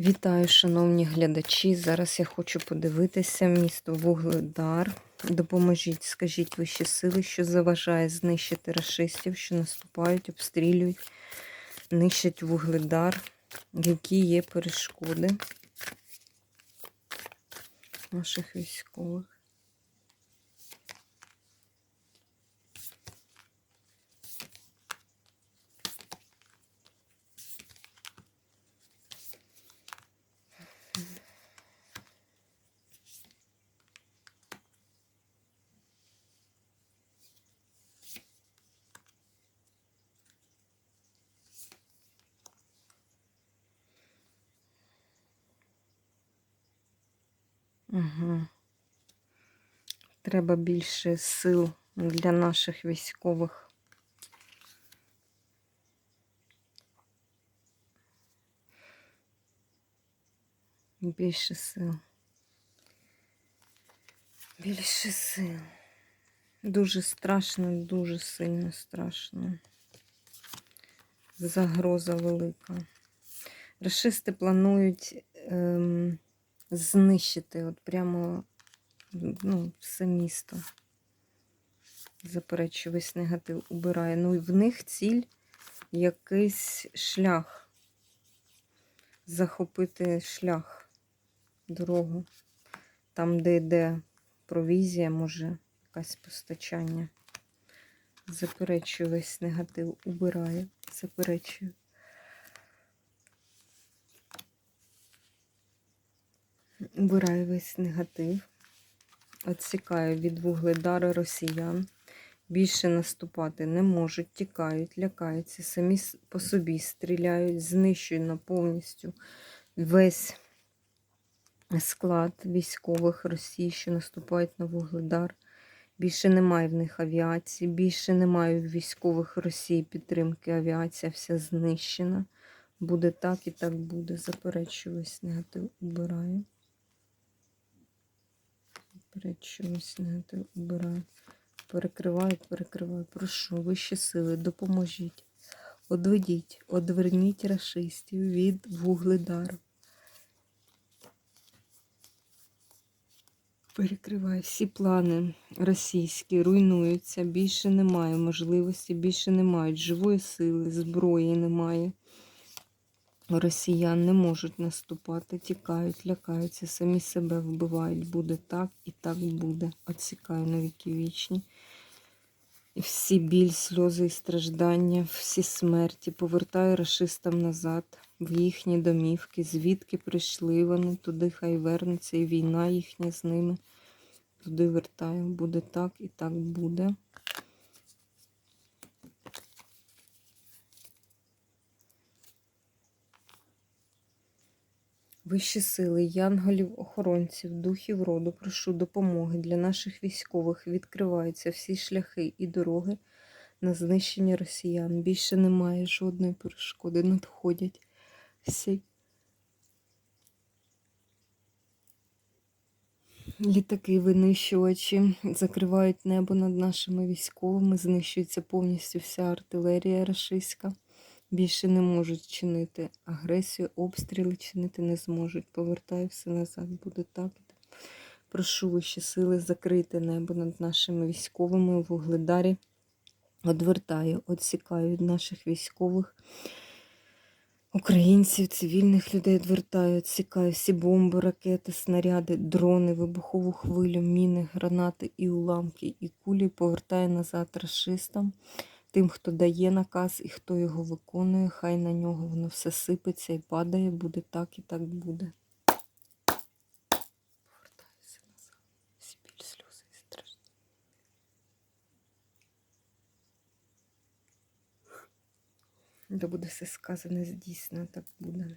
Вітаю, шановні глядачі. Зараз я хочу подивитися місто Вугледар. Допоможіть, скажіть вищі сили, що заважає знищити рашистів, що наступають, обстрілюють, нищать Вугледар, які є перешкоди наших військових. Угу. Треба більше сил для наших військових. Більше сил. Більше сил. Дуже страшно, дуже сильно страшно. Загроза велика. Рашисти планують ем, знищити от прямо ну, все місто. Заперечую, весь негатив убирає. Ну і в них ціль якийсь шлях. Захопити шлях, дорогу. Там, де йде провізія, може, якесь постачання. Заперечую, весь негатив убирає. Заперечую. Убираю весь негатив. Отсікаю від вугледару росіян. Більше наступати не можуть, тікають, лякаються, самі по собі стріляють, знищують повністю весь склад військових Росії, що наступають на вугледар. Більше немає в них авіації, більше немає в військових Росії підтримки. Авіація вся знищена. Буде так і так буде. Заперечую весь негатив убираю. Перечусь, негатив убираю. Перекриваю, перекриваю. Прошу, вищі сили, допоможіть. Одведіть, одверніть рашистів від вугледару. Перекриваю всі плани російські, руйнуються, більше немає можливості, більше немає живої сили, зброї немає. Росіян не можуть наступати, тікають, лякаються, самі себе вбивають. Буде так і так буде. Отсікаю на віки вічні. Всі біль, сльози і страждання, всі смерті повертаю расистам назад, в їхні домівки, звідки прийшли вони, туди хай вернуться, і війна їхня з ними. Туди вертаю. Буде так і так буде. Вищі сили, янголів, охоронців, духів роду, прошу допомоги для наших військових. Відкриваються всі шляхи і дороги на знищення росіян. Більше немає жодної перешкоди. Надходять всі літаки, винищувачі, закривають небо над нашими військовими, знищується повністю вся артилерія рашистська більше не можуть чинити агресію, обстріли чинити не зможуть. Повертаю все назад, буде так. Прошу вищі сили закрити небо над нашими військовими в Угледарі. Одвертаю, відсікаю від наших військових. Українців, цивільних людей відвертаю, відсікаю всі бомби, ракети, снаряди, дрони, вибухову хвилю, міни, гранати і уламки, і кулі повертаю назад расистам тим, хто дає наказ і хто його виконує, хай на нього воно все сипеться і падає, буде так і так буде. Повертаюся назад. Всі біль, сльози і страждання. Да буде все сказане здійснено, так буде.